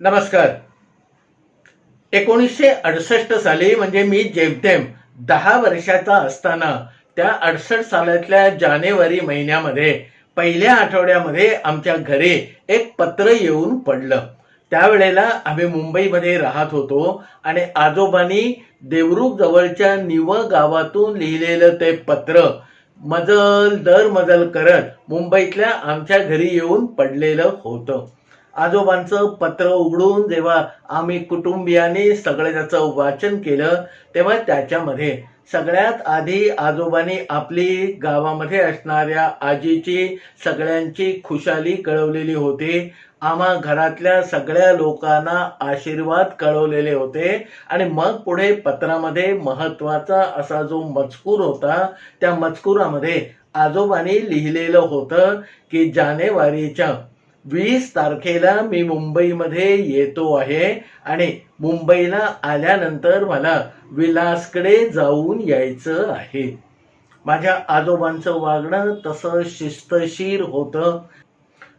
नमस्कार. एकोणीसशे अडसष्ट साली म्हणजे मी जेमतेम दहा वर्षाचा असताना त्या अडसष्ट सालातल्या जानेवारी महिन्यामध्ये पहिल्या आठवड्यामध्ये आमच्या घरी एक पत्र येऊन पडलं. त्यावेळेला आम्ही मुंबईमध्ये राहत होतो आणि आजोबांनी देवरूख जवळच्या निव गावातून लिहिलेलं ते पत्र मजल दर मजल करत मुंबईतल्या आमच्या घरी येऊन पडलेलं होतं. आजोबांचं पत्र उघडून जेव्हा आम्ही कुटुंबियांनी सगळं त्याचं वाचन केलं तेव्हा त्याच्यामध्ये सगळ्यात आधी आजोबांनी आपली गावामध्ये असणाऱ्या आजीची सगळ्यांची खुशाली कळवलेली होती. आम्हा घरातल्या सगळ्या लोकांना आशीर्वाद कळवलेले होते. आणि मग पुढे पत्रामध्ये महत्त्वाचा असा जो मजकूर होता त्या मजकुरामध्ये आजोबांनी लिहिलेलं होतं की जानेवारीच्या वीस तारखेला मी मुंबईमध्ये येतो आहे आणि मुंबईला आल्यानंतर मला विलासकडे जाऊन यायचं आहे. माझ्या आजोबांचं वागणं तसं शिस्तशीर होतं.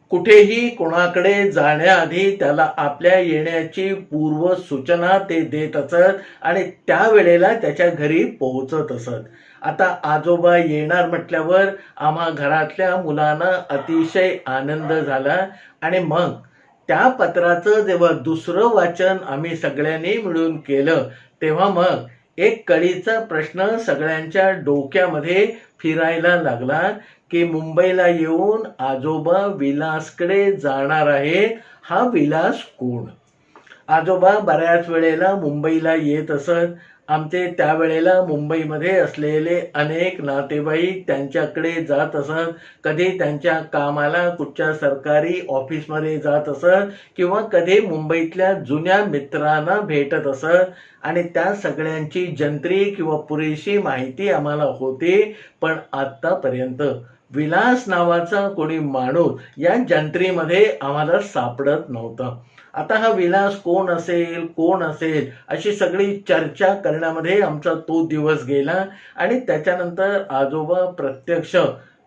कुठेही कोणाकडे जाण्याआधी त्याला आपल्या येण्याची पूर्व सूचना ते देत असत आणि त्यावेळेला त्याच्या घरी पोहोचत असत. आता आजोबा येणार म्हटल्यावर आम्हा घरातल्या मुलांना अतिशय आनंद झाला. आणि मग त्या पत्राचं जेव्हा दुसरं वाचन आम्ही सगळ्यांनी मिळून केलं तेव्हा मग एक कळीचा प्रश्न सगळ्यांच्या डोक्यामध्ये फिरायला लागला की मुंबईला येऊन आजोबा विलासकडे जाणार आहे हा विलास कोण? आजोबा बऱ्याच वेळेला मुंबईला येत असत. आमचे त्यावेळेला मुंबईमध्ये असलेले अनेक नातेवाईक त्यांच्याकडे जात असत. कधी त्यांच्या कामाला कुठच्या सरकारी ऑफिसमध्ये जात असत किंवा कधी मुंबईतल्या जुन्या मित्रांना भेटत असत. आणि त्या सगळ्यांची जंत्री किंवा पुरेशी माहिती आम्हाला होती पण आतापर्यंत विलास नावाचा कोणी माणूस या जंत्रीमध्ये आम्हाला सापडत नव्हता. आता हा विलास कोण असेल कोण असेल अशी सगळी चर्चा करण्यामध्ये आमचा तो दिवस गेला. आणि त्याच्यानंतर आजोबा प्रत्यक्ष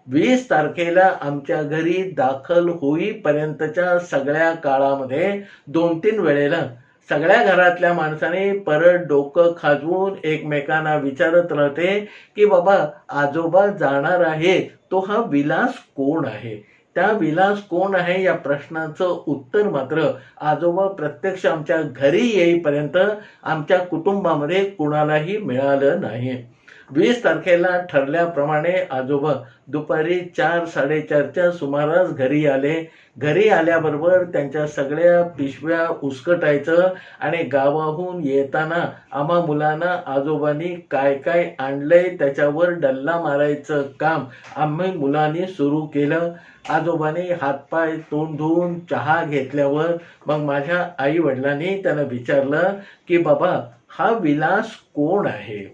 वीस तारखेला आमच्या घरी दाखल होईपर्यंतच्या सगळ्या काळामध्ये दोन तीन वेळेला सगळ्या घरातल्या माणसाने परत डोकं खाजवून एकमेकांना विचारत राहते की बाबा आजोबा जाणार आहे तो हा विलास कोण आहे? त्या विलास कोण आहे या प्रश्नाचं उत्तर मात्र आजोबा प्रत्यक्ष आमच्या घरी येईपर्यंत आमच्या कुटुंबामध्ये कुणालाही मिळालं नाही. वीस तारखेला ठरल्याप्रमाणे आजोबा दुपारी चार साडेचारच्या सुमारास घरी आले. घरी आल्याबरोबर त्यांच्या सगळ्या पिशव्या उसकटायचं आणि गावाहून येताना आम्हा मुलांना आजोबांनी काय काय आणलंय त्याच्यावर डल्ला मारायचं काम आम्ही मुलांनी सुरू केलं. आजोबांनी हातपाय तोंड धुवून चहा घेतल्यावर मग माझ्या आई वडिलांनी त्यांना विचारलं की बाबा हा विलास कोण आहे?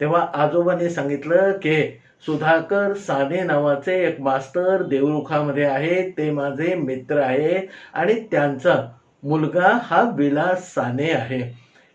तेव्हा आजोबांनी सांगितलं की सुधाकर साने नावाचे एक मास्तर देवरुखामध्ये आहे ते माझे मित्र आहे आणि त्यांचा मुलगा हा विलास साने आहे.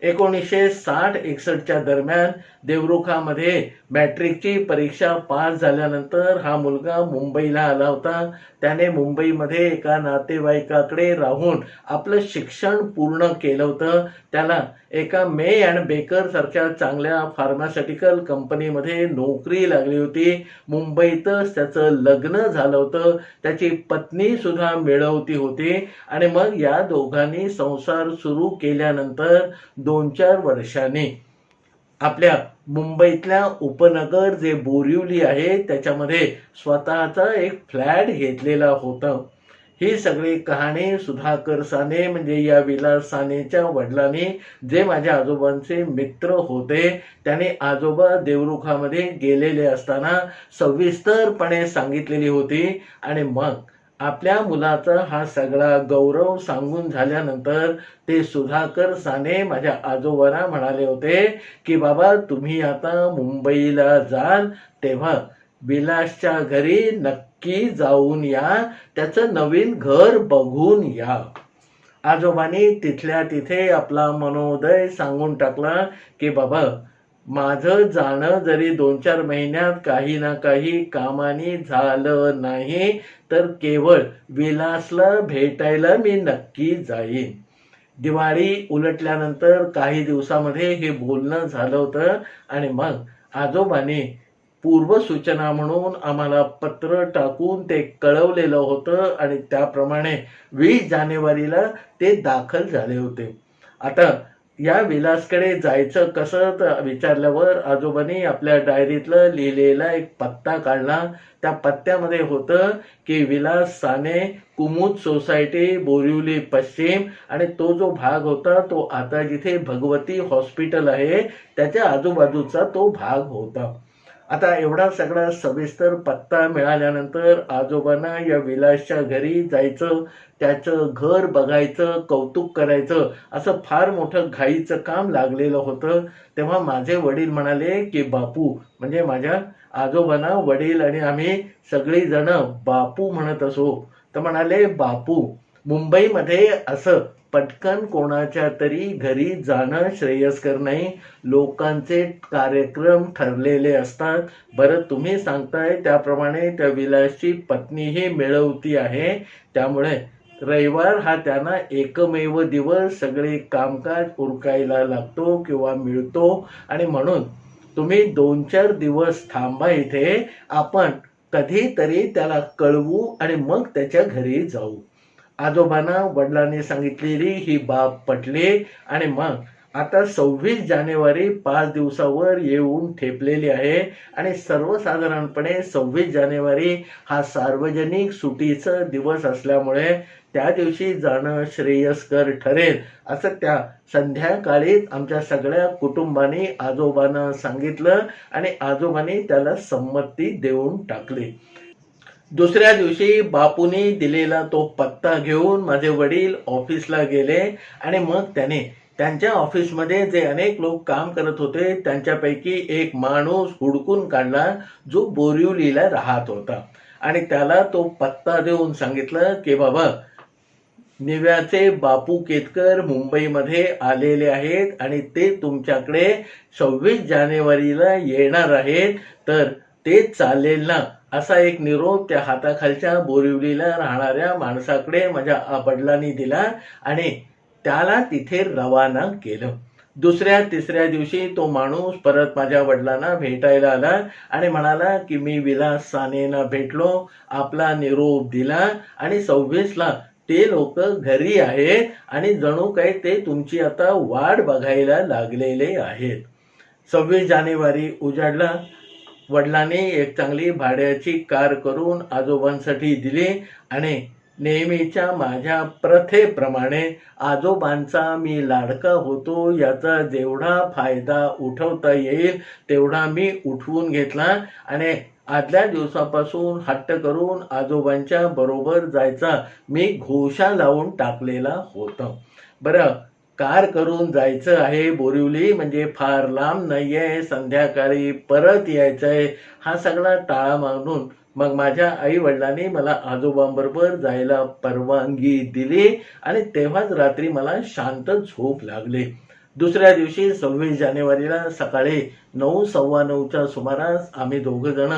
एकोणीसशे साठ एकसष्टच्या दरम्यान देवरुखामध्ये मॅट्रिकची परीक्षा पास झाल्यानंतर हा मुलगा मुंबईला आला होता. त्याने मुंबईमध्ये एका नातेवाईकाकडे राहून आपलं शिक्षण पूर्ण केलं होतं. त्याला एका मे अँड बेकर सारख्या चांगल्या फार्मास्युटिकल कंपनीमध्ये नोकरी लागली होती. मुंबईतच त्याचं लग्न झालं होतं. त्याची पत्नी सुद्धा मिळवती होती. आणि मग या दोघांनी संसार सुरू केल्यानंतर दोन चार वर्षांनी आपल्या मुंबईतल्या उपनगर जे बोरिवली आहे त्याच्यामध्ये स्वतःचा एक फ्लॅट घेतलेला होता. ही सगळी कहाणी सुधाकर साने म्हणजे या विलास सानेच्या वडिलांनी जे माझ्या आजोबांचे मित्र होते त्याने आजोबा देवरुखामध्ये गेलेले असताना सविस्तरपणे सांगितलेली होती. आणि मग आपल्या मुलाचा हा सगळा गौरव सांगून झाल्यानंतर ते सुधाकर साने माझ्या आजोबांना म्हणाले होते की बाबा तुम्ही आता मुंबईला जाल तेव्हा विलासच्या घरी नक्की जाऊन या. त्याचं नवीन घर बघून या. आजोबांनी तिथल्या तिथे आपला मनोदय सांगून टाकला की बाबा माझं जाणं जरी दोन चार महिन्यात काही ना काही कामाने झालं नाही तर केवळ विलासला भेटायला मी नक्की जाईन. दिवाळी उलटल्यानंतर काही दिवसामध्ये हे बोलणं झालं होतं आणि मग आजोबांनी पूर्वसूचना म्हणून आम्हाला पत्र टाकून ते कळवलेलं होतं आणि त्याप्रमाणे वीस जानेवारीला ते दाखल झाले होते. आता या विलासकडे जायचं कसं तर विचारल्यावर आजोबांनी आपल्या डायरीतलं लिहिलेला एक पत्ता काढला. त्या पत्त्यामध्ये होतं की विलास साने कुमुद सोसायटी बोरिवली पश्चिम आणि तो जो भाग होता तो आता जिथे भगवती हॉस्पिटल आहे त्याच्या आजूबाजूचा तो भाग होता. आता एवढा सगळा सविस्तर पत्ता मिळाल्यानंतर आजोबांना या विलासच्या घरी जायचं त्याचं घर बघायचं कौतुक करायचं असं फार मोठं घाईचं काम लागलेलं होतं. तेव्हा माझे वडील म्हणाले की बापू म्हणजे माझ्या आजोबांना वडील आणि आम्ही सगळी जण बापू म्हणत असो. तर म्हणाले बापू मुंबईमध्ये असं पटकन कोणाच्या तरी घरी जाणं श्रेयस्कर नाही. लोकांचे कार्यक्रम ठरलेले असतात. बरं तुम्ही सांगताय त्याप्रमाणे त्या विलासची पत्नीही मिळवती आहे. त्यामुळे रविवार हा त्यांना एकमेव दिवस. सगळे कामकाज उरकायला लागतो किंवा मिळतो. आणि म्हणून तुम्ही दोन चार दिवस थांबा इथे. आपण कधीतरी त्याला कळवू आणि मग त्याच्या घरी जाऊ. आजोबांना वडिलांनी सांगितलेली ही बाब पटली आणि मग आता सव्वीस जानेवारी पाच दिवसावर येऊन ठेपलेली आहे आणि सर्वसाधारणपणे सव्वीस जानेवारी हा सार्वजनिक सुटीचा दिवस असल्यामुळे त्या दिवशी जाणं श्रेयस्कर ठरेल असं त्या संध्याकाळीच आमच्या सगळ्या कुटुंबाने आजोबांना सांगितलं आणि आजोबांनी त्याला संमती देऊन टाकली. दुसऱ्या दिवशी बापूने दिलेला तो पत्ता घेऊन माझे वडील ऑफिसला गेले आणि मग त्याने त्यांच्या ऑफिसमध्ये जे अनेक लोक काम करत होते त्यांच्यापैकी एक माणूस हुडकून काढला जो बोरिवलीला राहत होता. आणि त्याला तो पत्ता देऊन सांगितलं की बाबा निव्याचे बापू केतकर मुंबईमध्ये आलेले आहेत आणि ते तुमच्याकडे सव्वीस जानेवारीला येणार आहेत तर ते चालेल ना? असा एक निरोप त्या हाताखालच्या बोरिवलीला राहणाऱ्या माणसाकडे माझ्या वडिलांनी दिला आणि त्याला तिथे रवाना केलं. दुसऱ्या तिसऱ्या दिवशी तो माणूस परत माझ्या वडिलांना भेटायला आला आणि म्हणाला की मी विलास सानेना भेटलो आपला निरोप दिला आणि सव्वीसला ते लोक घरी आहेत आणि जणू काही ते तुमची आता वाट बघायला लागलेले आहेत. सव्वीस जानेवारी उजाडला. वडिलांनी एक चांगली भाड्याची कार करून आजोबांसाठी दिली आणि नेहमीच्या माझ्या प्रथेप्रमाणे आजोबांचा मी लाडका होतो याचा जेवढा फायदा उठवता येईल तेवढा मी उठवून घेतला आणि आदल्या दिवसापासून हट्ट करून आजोबांच्या बरोबर जायचा मी घोषा लावून टाकलेला होता. बरं कार करून जायचं आहे बोरिवली म्हणजे फार लांब नाहीये संध्याकाळी परत यायचंय हा सगळा टाळा मागून मग माझ्या आई वडिलांनी मला आजोबांबरोबर जायला परवानगी दिली आणि तेव्हाच रात्री मला शांत झोप लागली. दुसऱ्या दिवशी सव्वीस जानेवारीला सकाळी नऊ सव्वा नऊच्या सुमारास आम्ही दोघं जण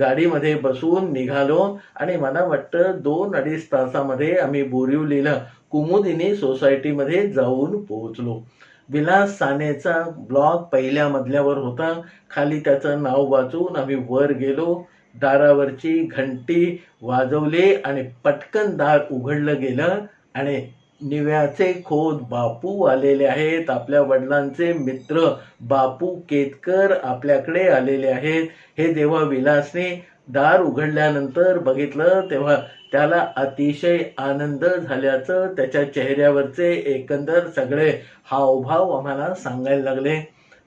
गाडीमध्ये बसून निघालो आणि मला वाटतं दोन अडीच तासामध्ये आम्ही बोरिवलीला कुमुदिनी सोसायटीमध्ये जाऊन पोहोचलो. विलास सानेचा ब्लॉक पहिल्या मजल्यावर होता. खाली त्याचं नाव वाचून आम्ही वर गेलो. दारावरची घंटी वाजवली आणि पटकन दार उघडलं गेलं आणि निव्याचे खोद बापू आलेले आहेत. आपल्या वडिलांचे मित्र बापू केतकर आपल्याकडे आलेले आहेत. हे जेव्हा विलासने दार उघडल्यानंतर बघितलं तेव्हा त्याला अतिशय आनंद झाल्याचं त्याच्या चेहऱ्यावरचे एकंदर सगळे हावभाव आम्हाला सांगायला लागले.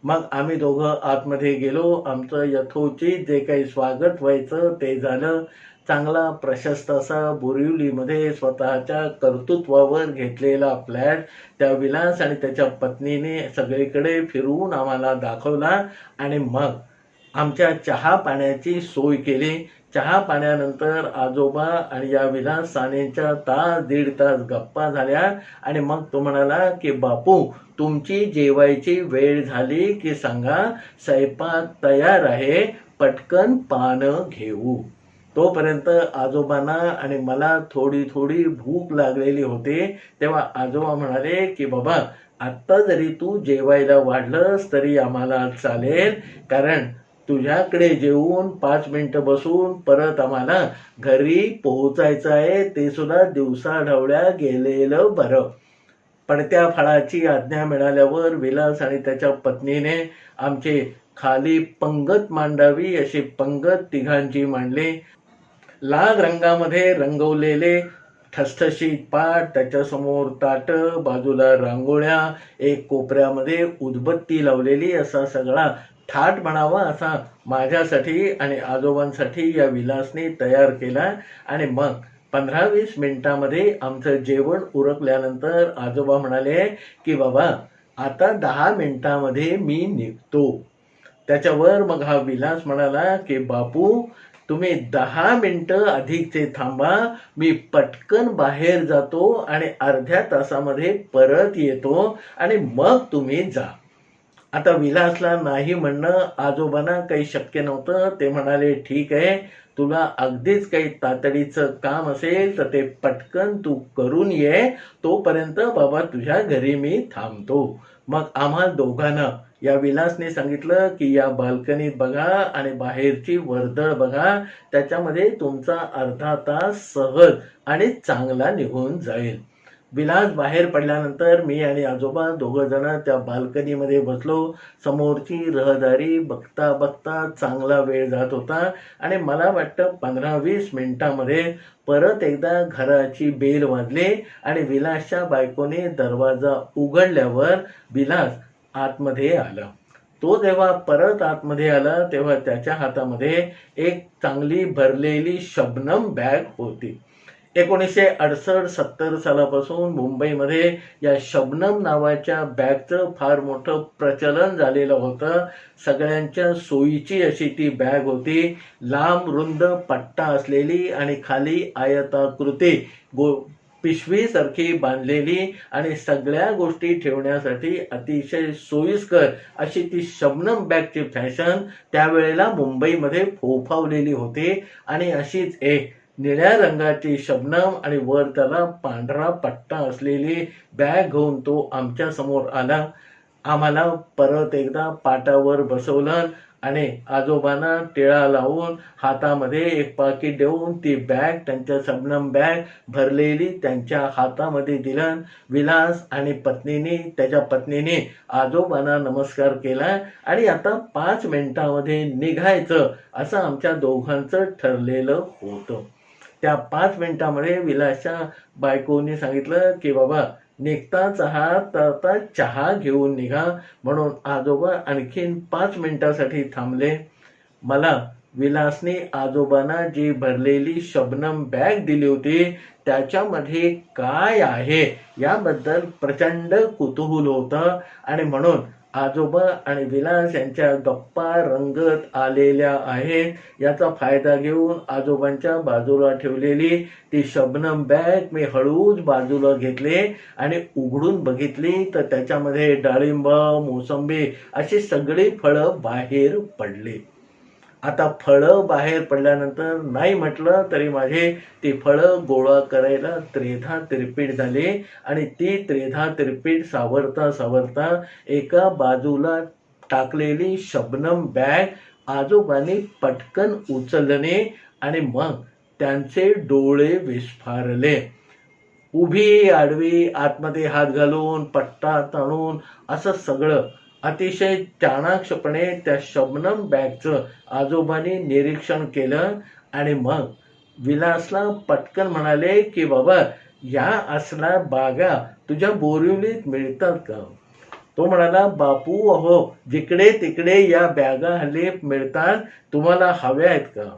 मग आम्ही दोघं आतमध्ये गेलो. आमचं यथोचित जे काही स्वागत व्हायचं ते झालं. चांगला प्रशस्त असा बोरिवलीमध्ये स्वतःच्या कर्तृत्वावर घेतलेला फ्लॅट त्या विलास आणि त्याच्या पत्नीने सगळीकडे फिरवून आम्हाला दाखवला आणि मग आमच्या चहा पाण्याची सोय केली. चहा पाण्यानंतर आजोबा आणि या विलास सानेच्या तास दीड तास गप्पा झाल्या आणि मग तो म्हणाला की बापू तुमची जेवायची वेळ झाली की सांगा स्वयंपाक तयार आहे पटकन पानं घेऊ. तोपर्यंत आजोबांना आणि मला थोडी थोडी भूक लागलेली होती. तेव्हा आजोबा म्हणाले की बाबा आत्ता जरी तू जेवायला वाढलंस तरी आम्हाला चालेल. कारण तुझ्याकडे जेवून पाच मिनिटं बसून परत आम्हाला घरी पोहोचायचं आहे ते सुद्धा दिवसा ढवळ्या गेलेलं बरं. पडत्या फळाची आज्ञा मिळाल्यावर विलास आणि त्याच्या पत्नीने आमचे खाली पंगत मांडावी अशी पंगत तिघांची मांडली. लाल रंगामध्ये रंगवलेले ठसठशीत पाट त्याच्यासमोर ताट बाजूला रांगोळ्या एक कोपऱ्यामध्ये उदबत्ती लावलेली असा सगळा थाट म्हणावा असा माझ्यासाठी आणि आजोबांसाठी या विलासने तयार केला. आणि मग पंधरा वीस मिनिटामध्ये आमचं जेवण उरकल्यानंतर आजोबा म्हणाले की बाबा आता दहा मिनिटामध्ये मी निघतो. त्याच्यावर मग हा विलास म्हणाला की बापू तुम्ही दहा मिनटं अधिकचे थांबा. मी पटकन बाहेर जातो आणि अर्ध्या तासामध्ये परत येतो आणि मग तुम्ही जा. आता विलासला नाही म्हणणं आजोबांना काही शक्य नव्हतं. ते म्हणाले ठीक आहे तुला अगदीच काही तातडीचं काम असेल तर ते पटकन तू करून ये. तोपर्यंत बाबा तुझ्या घरी मी थांबतो. मग आम्हा दोघांना या विलासने सांगितलं की या बाल्कनीत बघा आणि बाहेरची वर्दळ बघा. त्याच्यामध्ये तुमचा अर्धा तास सहज आणि चांगला निघून जाईल. विलास बाहेर पडल्यानंतर मी आणि आजोबा दोघं जण त्या बाल्कनीमध्ये बसलो. समोरची रहदारी बघता बघता चांगला वेळ जात होता आणि मला वाटतं पंधरा वीस मिनिटामध्ये परत एकदा घराची बेल वाजली आणि विलासच्या बायकोने दरवाजा उघडल्यावर विलास आतमध्ये आला. तो जेव्हा परत आतमध्ये आला तेव्हा त्याच्या हातामध्ये एक चांगली भरलेली शबनम बॅग होती. एकोणीसशे अडसष्ट सत्तर सालापासून मुंबईमध्ये या शबनम नावाच्या बॅगचं फार मोठं प्रचलन झालेलं होतं. सगळ्यांच्या सोयीची अशी ती बॅग होती. लांब रुंद पट्टा असलेली आणि खाली आयताकृती गो पिशवीसारखी बांधलेली आणि सगळ्या गोष्टी ठेवण्यासाठी अतिशय सोयीस्कर अशी ती शबनम बॅगची फॅशन त्यावेळेला मुंबईमध्ये फोफावलेली होती. आणि अशीच एक निळ्या रंगाची शबनम आणि वर त्याला पांढरा पट्टा असलेली बॅग घेऊन तो आमच्यासमोर आला. आम्हाला परत एकदा पाटावर बसवलं आणि आजोबांना टिळा लावून हातामध्ये एक पाकिट देऊन ती बॅग त्यांच्या शबनम बॅग भरलेली त्यांच्या हातामध्ये दिलं. विलास आणि पत्नीने त्याच्या पत्नीने आजोबांना नमस्कार केला आणि आता पाच मिनिटामध्ये निघायचं असं आमच्या दोघांचं ठरलेलं होतं. त्या पाच मिनिटामध्ये विलासच्या बायकोने सांगितलं की बाबा निघताच आहात तर आता चहा घेऊन निघा. म्हणून आजोबा आणखीन पाच मिनिटासाठी थांबले. मला विलासने आजोबांना जी भरलेली शबनम बॅग दिली होती त्याच्यामध्ये काय आहे? याबद्दल प्रचंड कुतूहल होतं. आणि म्हणून आजोबा आणि विलास यांच्या गप्पा रंगत आलेल्या आहेत याचा फायदा घेऊन आजोबांच्या बाजूला ठेवलेली ती शबनम बॅग मी हळूच बाजूला घेतले आणि उघडून बघितली तर त्याच्यामध्ये डाळिंब मोसंबी अशी सगळी फळं बाहेर पडली. आता फळं बाहेर पडल्यानंतर नाही म्हटलं तरी माझे ती फळं गोळा करायला त्रेधा तिरपीट झाले आणि ती त्रेधा तिरपीट सावरता सावरता एका बाजूला टाकलेली शबनम बॅग आजोबांनी पटकन उचलणे आणि मग त्यांचे डोळे विस्फारले. उभी आडवी आतमध्ये हात घालून पट्टा ताणून असं सगळं अतिशय चाणाक्षपणे त्या शबनम बॅगचं आजोबांनी निरीक्षण केलं आणि मग विलासला पटकन म्हणाले की बाबा या असल्या बागा तुझ्या बोरिवलीत मिळतात का? तो म्हणाला बापू अहो जिकडे तिकडे या बॅगा हल्ली मिळतात तुम्हाला हव्या आहेत का?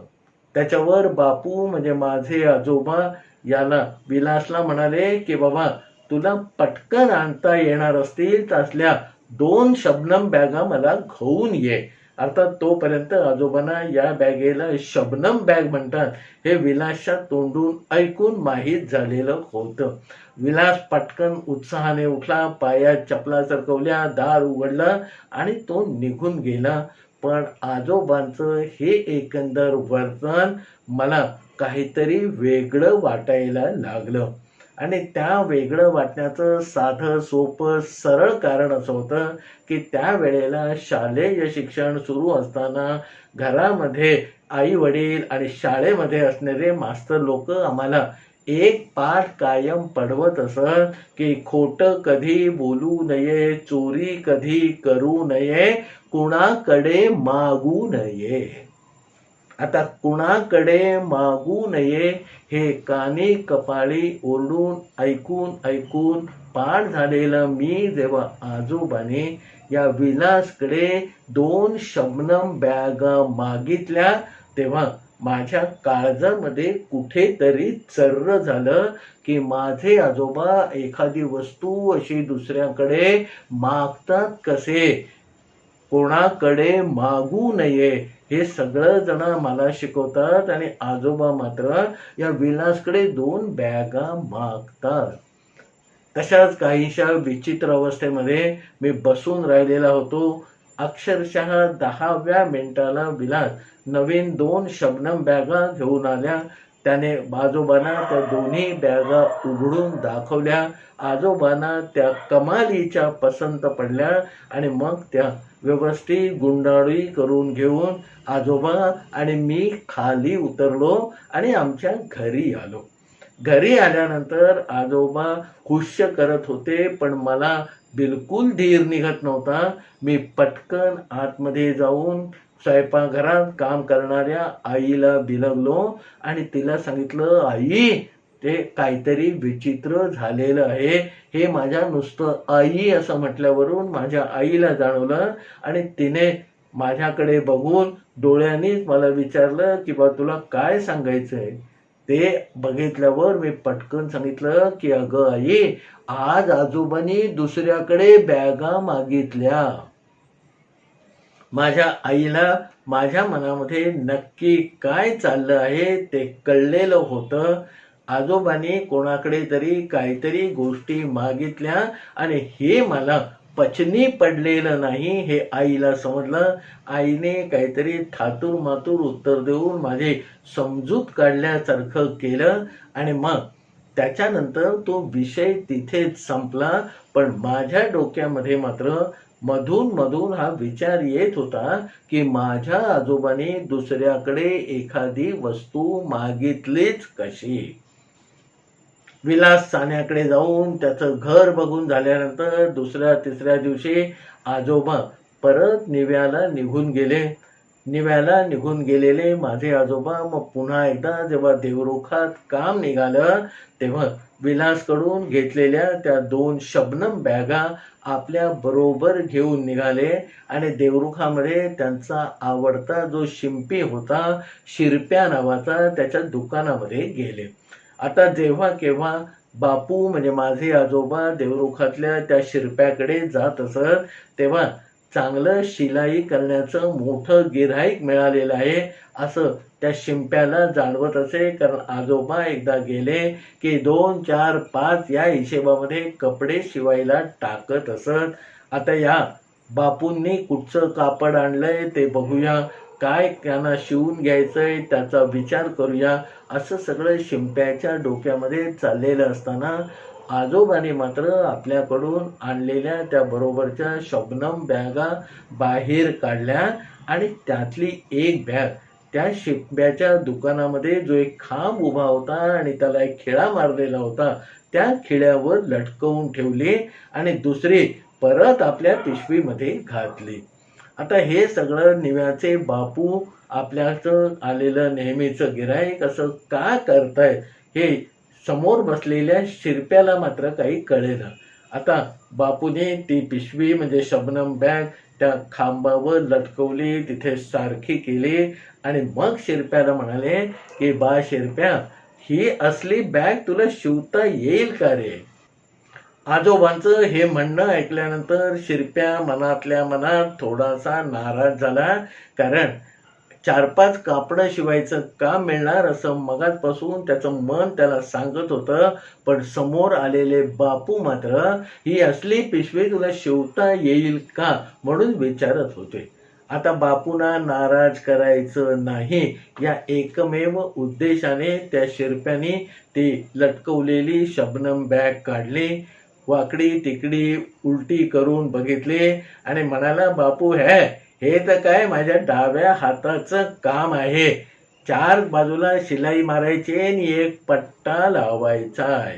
त्याच्यावर बापू म्हणजे माझे आजोबा याला विलासला म्हणाले की बाबा तुला पटकन आणता येणार असतील असल्या दोन शबनम बॅगा मला घेऊन ये. अर्थात तोपर्यंत आजोबांना या बॅगेला शबनम बॅग म्हणतात. हे विलासच्या तोंडून ऐकून माहीत झालेलं होतं. विलास पटकन उत्साहाने उठला पायात चपला सरकवल्या दार उघडलं आणि तो निघून गेला. पण आजोबांचं हे एकंदर वर्तन मला काहीतरी वेगळं वाटायला लागलं. आणि त्या वेगळं वाटण्याचं साधं सोपं सरळ कारण असं होतं की त्यावेळेला शालेय शिक्षण सुरू असताना घरामध्ये आई वडील आणि शाळेमध्ये असणारे मास्तर लोक आम्हाला एक पाठ कायम पडवत असत की खोटं कधी बोलू नये चोरी कधी करू नये कुणाकडे मागू नये. आता कुणाकडे मागू नये हे काने कपाळी ओरडून ऐकून ऐकून पाठ झालेलं मी जेव्हा आजोबाने या विलासकडे दोन शबनम बॅगा मागितल्या तेव्हा माझ्या काळजामध्ये कुठेतरी चर्र झालं की माझे आजोबा एखादी वस्तू अशी दुसऱ्याकडे मागतात कसे? कोणाकडे मागू नये हे सगळं जण मला शिकवतात आणि आजोबा मात्र या विलासकडे दोन बॅगा मागतात. तशाच काहीशा विचित्र अवस्थेमध्ये मी बसून राहिलेला होतो. अक्षरशः दहाव्या मिनिटाला विलास नवीन दोन शबनम बॅगा घेऊन आल्या. त्याने आजोबांना त्या दोन्ही बॅगा उघडून दाखवल्या. आजोबांना त्या कमालीच्या पसंत पडल्या आणि मग त्या व्यवस्थित गुंडाळी करून घेऊन आजोबा आणि मी खाली उतरलो आणि आमच्या घरी आलो. घरी आल्यानंतर आजोबा खुश करत होते पण मला बिलकुल धीर निघत नव्हता. मी पटकन आतमध्ये जाऊन स्वयंपाकघरात काम करणाऱ्या आईला बिलगलो आणि तिला सांगितलं आई ते काहीतरी विचित्र झालेलं आहे. हे माझ्या नुसतं आई असं म्हटल्यावरून माझ्या आईला जाणवलं आणि तिने माझ्याकडे बघून डोळ्यांनीच मला विचारलं की बा तुला काय सांगायचं आहे ते बघितल्यावर मी पटकन सांगितलं की अगं आई आज आजोबांनी दुसऱ्याकडे बॅगा मागितल्या. माझ्या आईला माझ्या मनामध्ये नक्की काय चाललं आहे ते कळलेलं होतं. आजोबांनी कोणाकडे तरी काहीतरी गोष्टी मागितल्या आणि हे मला पचनी पडलेलं नाही हे आईला समजलं. आईने काहीतरी थातूर मातूर उत्तर देऊन माझे समजूत काढल्यासारखं केलं आणि मग त्याच्यानंतर तो विषय तिथेच संपला. पण माझ्या डोक्यामध्ये मात्र मधून मधून हा विचार येत होता की माझ्या आजोबाने दुसऱ्याकडे एखादी वस्तू मागितलीच कशी? विलास साण्याकडे जाऊन त्याचं घर बघून झाल्यानंतर दुसऱ्या तिसऱ्या दिवशी आजोबा परत निव्याला निघून गेले. निव्याला निघून गेलेले माझे आजोबा मग पुन्हा एकदा जेव्हा देवरुखात काम निघालं तेव्हा विलासकडून घेतलेल्या त्या दोन शबनम बॅगा आपल्या बरोबर घेऊन निघाले आणि देवरुखामध्ये त्यांचा आवडता जो शिंपी होता शिरप्या नावाचा त्याच्या दुकानामध्ये गेले. आता जेव्हा केव्हा बापू म्हणजे माझे आजोबा देवरुखातल्या त्या शिरप्याकडे जात असत तेव्हा चांगलं शिलाई करण्याचं मोठं गिऱ्हाईक मिळालेलं आहे. असं त्या शिंप्याला जाणवत असे कारण आजोबा एकदा गेले की दोन चार पाच या हिशेबामध्ये कपडे शिवायला टाकत असत. आता या बापूंनी कुठचं कापड आणलंय ते बघूया. काय त्यांना शिवून घ्यायचंय त्याचा विचार करूया. असं सगळं शिंप्याच्या डोक्यामध्ये चाललेलं असताना आजोबाने मात्र आपल्याकडून आणलेल्या त्या बरोबरच्या शबनम बॅगा बाहेर काढल्या आणि त्यातली एक बॅग त्या शिंप्याच्या दुकानामध्ये जो एक खांब उभा होता आणि त्याला एक खिळा मारलेला होता त्या खिळ्यावर लटकवून ठेवली आणि दुसरी परत आपल्या पिशवीमध्ये घातली. आता हे सगळं निव्याचे बापू आपल्याचं आलेलं नेहमीचं गिराईक असं का करतायत हे समोर बसलेल्या शिरप्याला मात्र काही कळेना. आता बापूने ती पिशवी म्हणजे शबनम बॅग त्या खांबावर लटकवली तिथे सारखी केली आणि मग शिरप्याला म्हणाले की बा शिरप्या ही असली बॅग तुला शिवता येईल का रे? आजोबांचं हे म्हणणं ऐकल्यानंतर शिरप्या मनातल्या मनात थोडासा नाराज झाला कारण चार पाच कापडं शिवायचं काम मिळणार असं मगातपासून त्याचं मन त्याला सांगत होतं. पण समोर आलेले बापू मात्र ही असली पिशवी तुला शिवता येईल का? म्हणून विचारत होते. आता बापूंना नाराज करायचं नाही. या एकमेव उद्देशाने त्या शिरप्याने ती लटकवलेली शबनम बॅग काढली वाकडी तिकडी उलटी करून बघितली आणि म्हणाला बापू है हे तर काय माझ्या डाव्या हाताचं काम आहे. चार बाजूला शिलाई मारायची आणि एक पट्टा लावायचा आहे.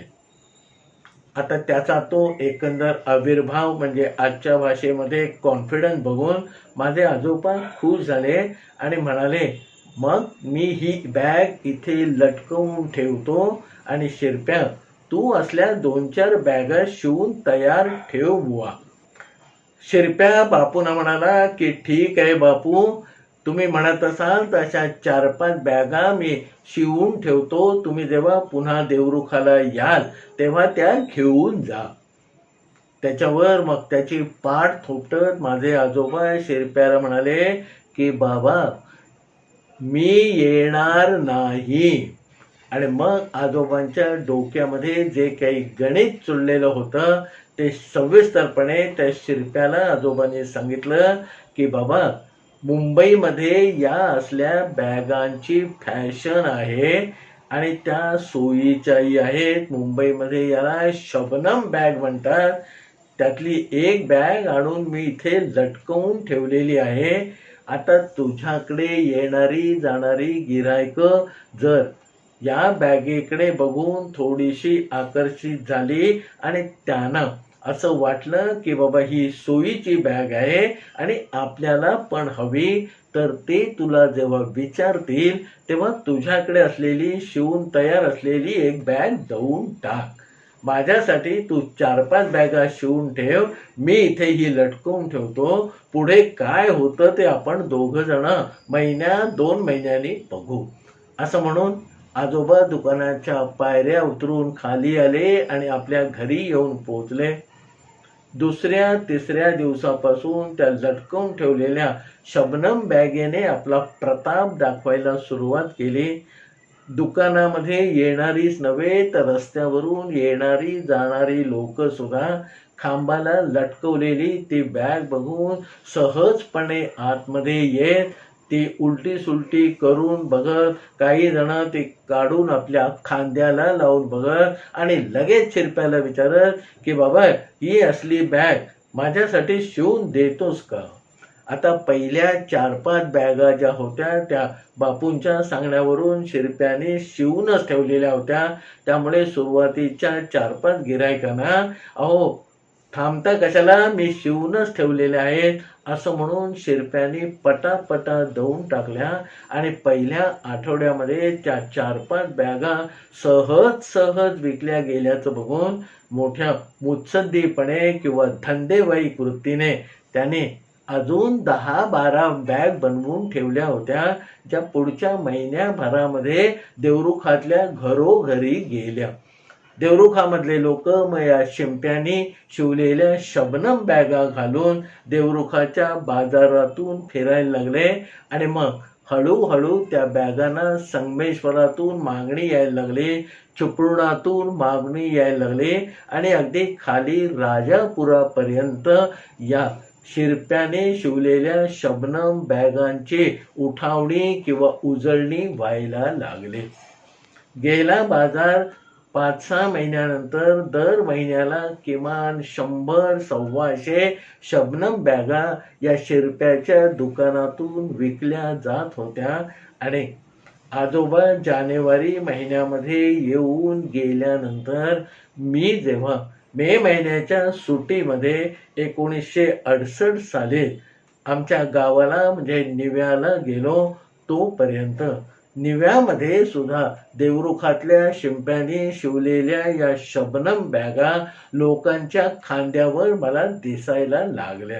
आता त्याचा तो एकंदर आविर्भाव म्हणजे आजच्या भाषेमध्ये कॉन्फिडन्स बघून माझे आजोबा खुश झाले आणि म्हणाले मग मी ही बॅग इथे लटकवून ठेवतो आणि शिरप्या तू असल्या दोन चार बॅगा शिवून तयार ठेव बुवा. शिरप्या बापूंना म्हणाला की ठीक आहे बापू तुम्ही म्हणत असाल तर अशा चार पाच बॅगा मी शिवून ठेवतो. तुम्ही जेव्हा पुन्हा देवरुखाला याल तेव्हा त्या घेऊन जा. त्याच्यावर मग त्याची पाठ थोपटत माझे आजोबा शिरप्याला म्हणाले की बाबा मी येणार नाही. आणि मग आजोबांच्या डोक्यामध्ये जे काही गणित चुललेलं होतं ते सविस्तरपणे त्या शिरप्याला आजोबांनी सांगितलं की बाबा मुंबईमध्ये या असल्या बॅगांची फॅशन आहे आणि त्या सोयीच्याही आहेत. मुंबईमध्ये याला शबनम बॅग म्हणतात. त्यातली एक बॅग आणून मी इथे लटकवून ठेवलेली आहे. आता तुझ्याकडे येणारी जाणारी गिरायक जर या बॅगेकडे बघून थोडीशी आकर्षित झाली आणि त्यानं असं वाटलं की बाबा ही सोयीची बॅग आहे आणि आपल्याला पण हवी. तर ते तुला जेव्हा विचारतील तेव्हा तुझ्याकडे असलेली शिवून तयार असलेली एक बॅग देऊन टाक. माझ्यासाठी तू चार पाच बॅगा शिवून ठेव. मी इथे ही लटकवून ठेवतो. पुढे काय होतं ते आपण दोघं जण महिन्या दोन महिन्यांनी बघू. असं म्हणून आजोबा दुकानाच्या पायऱ्या उतरून खाली आले आणि आपल्या घरी येऊन पोहोचले. दुसऱ्या तिसऱ्या दिवसापासून त्या लटकवून ठेवलेल्या शबनम बॅगेने आपला प्रताप दाखवायला सुरुवात केली. दुकानामध्ये येणारीच नव्हे तर रस्त्यावरून येणारी जाणारी लोक सुद्धा खांबाला लटकवलेली ती बॅग बघून सहजपणे आतमध्ये येत ती उलटी सुलटी करून बघत काही जण ते काढून आपल्या खांद्याला लावून बघत आणि लगेच शिरप्याला विचारत की बाबा ही असली बॅग माझ्यासाठी शिवून देतोस का? आता पहिल्या चार पाच बॅगा ज्या होत्या त्या बापूंच्या सांगण्यावरून शिरप्याने शिवूनच ठेवलेल्या होत्या. त्यामुळे सुरुवातीच्या चार पाच गिरायकांना अहो थांबता कशाला? मी शिवूनच ठेवलेले आहेत. असं म्हणून शिरप्याने पटापटा धुवून टाकल्या आणि पहिल्या आठवड्यामध्ये त्या चार पाच बॅगा सहज सहज विकल्या गेल्याचं बघून मोठ्या मुत्सद्दीपणे किंवा धंदेवाईक वृत्तीने त्याने अजून दहा बारा बॅग बनवून ठेवल्या होत्या ज्या पुढच्या महिन्याभरामध्ये देवरुखातल्या घरोघरी गेल्या. देवरुखामधले लोक मया या शिवलेल्या शबनम बॅगा घालून देवरुखाच्या बाजारातून फिरायला लागले. आणि मग हळूहळू त्या बॅगांना संगमेश्वरातून मागणी यायला लागली. चिपळुणातून मागणी यायला लागली. आणि अगदी खाली राजापुरापर्यंत या शिरप्याने शिवलेल्या शबनम बॅगांची उठावणी किंवा उजळणी व्हायला लागले. गेला बाजार पाच सहा महिन्यानंतर दर महिन्याला किमान शंभर सव्वाशे शबनम बॅगा या शिरप्याच्या दुकानातून विकल्या जात होत्या. आणि आजोबा जानेवारी महिन्यामध्ये येऊन गेल्यानंतर मी जेव्हा मे महिन्याच्या सुट्टीमध्ये एकोणीसशे अडसष्ट साली आमच्या गावाला म्हणजे निव्याला गेलो तोपर्यंत निव्यामध्ये सुद्धा देवरुखातल्या शिंप्याने शिवलेल्या या शबनम बॅगा लोकांच्या खांद्यावर मला दिसायला लागल्या.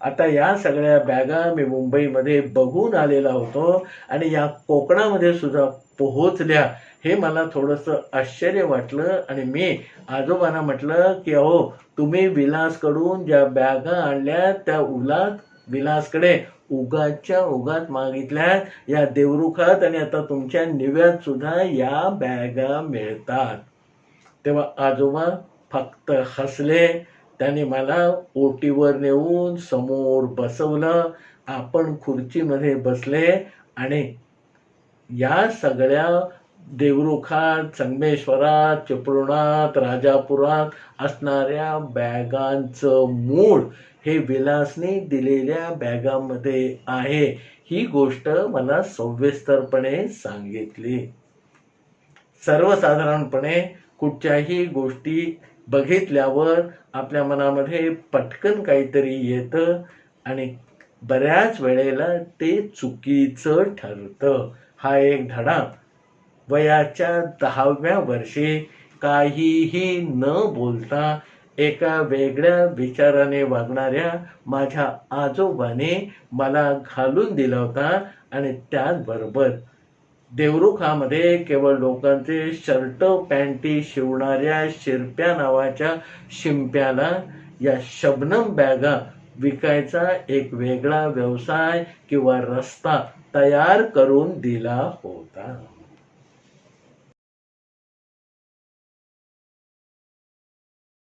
आता या सगळ्या बॅगा मी मुंबईमध्ये बघून आलेला होतो आणि या कोकणामध्ये सुद्धा पोहोचल्या हे मला थोडंसं आश्चर्य वाटलं आणि मी आजोबांना म्हटलं की अहो तुम्ही विलासकडून ज्या बॅगा आणल्या त्या उलात विलासकडे उगाच्या उगात मागितल्या या देवरुखात आणि आता तुमच्या निव्यात सुद्धा या बॅगा मिळतात. तेव्हा आजोबा फक्त हसले. त्याने मला ओटीवर नेऊन समोर बसवलं. आपण खुर्चीमध्ये बसले आणि या सगळ्या देवरुखात संगमेश्वरात चिपळुणात राजापुरात असणाऱ्या बॅगांचं मूळ हे विलासने दिलेल्या बॅगामध्ये आहे. ही गोष्ट मला सविस्तरपणे सांगितली. सर्वसाधारणपणे कुठच्याही गोष्टी बघितल्यावर आपल्या मनामध्ये पटकन काहीतरी येतं आणि बऱ्याच वेळेला ते चुकीचं ठरतं. हा एक धडा. वयाच्या दहाव्या वर्षी काहीही न बोलता एका वेगळ्या विचाराने वागणाऱ्या माझ्या आजोबाने मला घालून दिला होता आणि त्याचबरोबर देवरुखामध्ये केवळ लोकांचे शर्ट पॅन्टी शिवणाऱ्या शिरप्या नावाच्या शिंप्याला या शबनम बॅगा विकायचा एक वेगळा व्यवसाय किंवा रस्ता तयार करून दिला होता.